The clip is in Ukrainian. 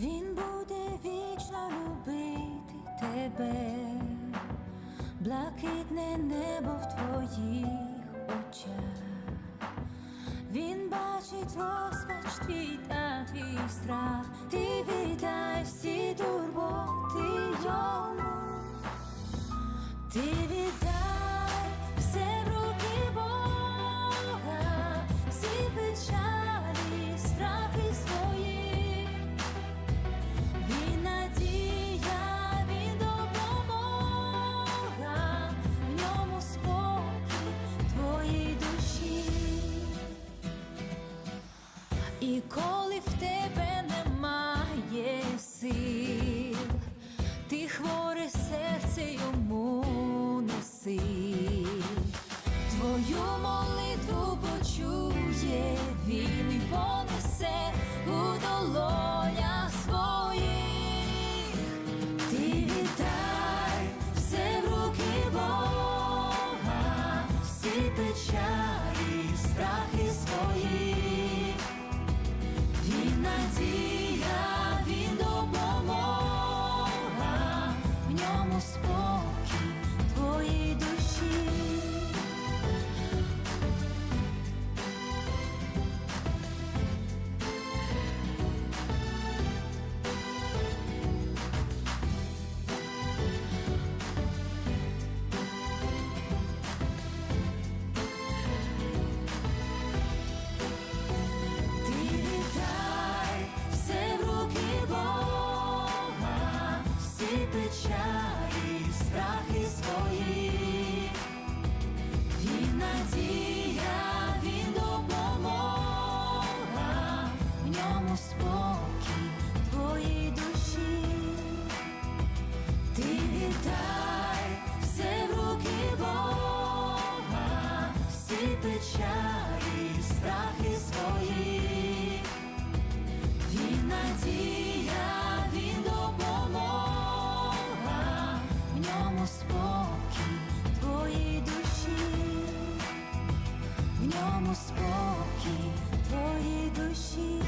Він буде вічно любити тебе, блакитне небо в твоїх очах. Він бачить розпач твій та твій страх. Ти віддай всі турботи йому. Ти віддай все в руки Бога, всі печалі, І коли в тебе всі печалі, страхи свої. Він надія, він в ньому спокій твоїй душі. Ти віддай все в руки Бога, всі печалі. Даймо спокій душі, в ньому спокій твоїй душі.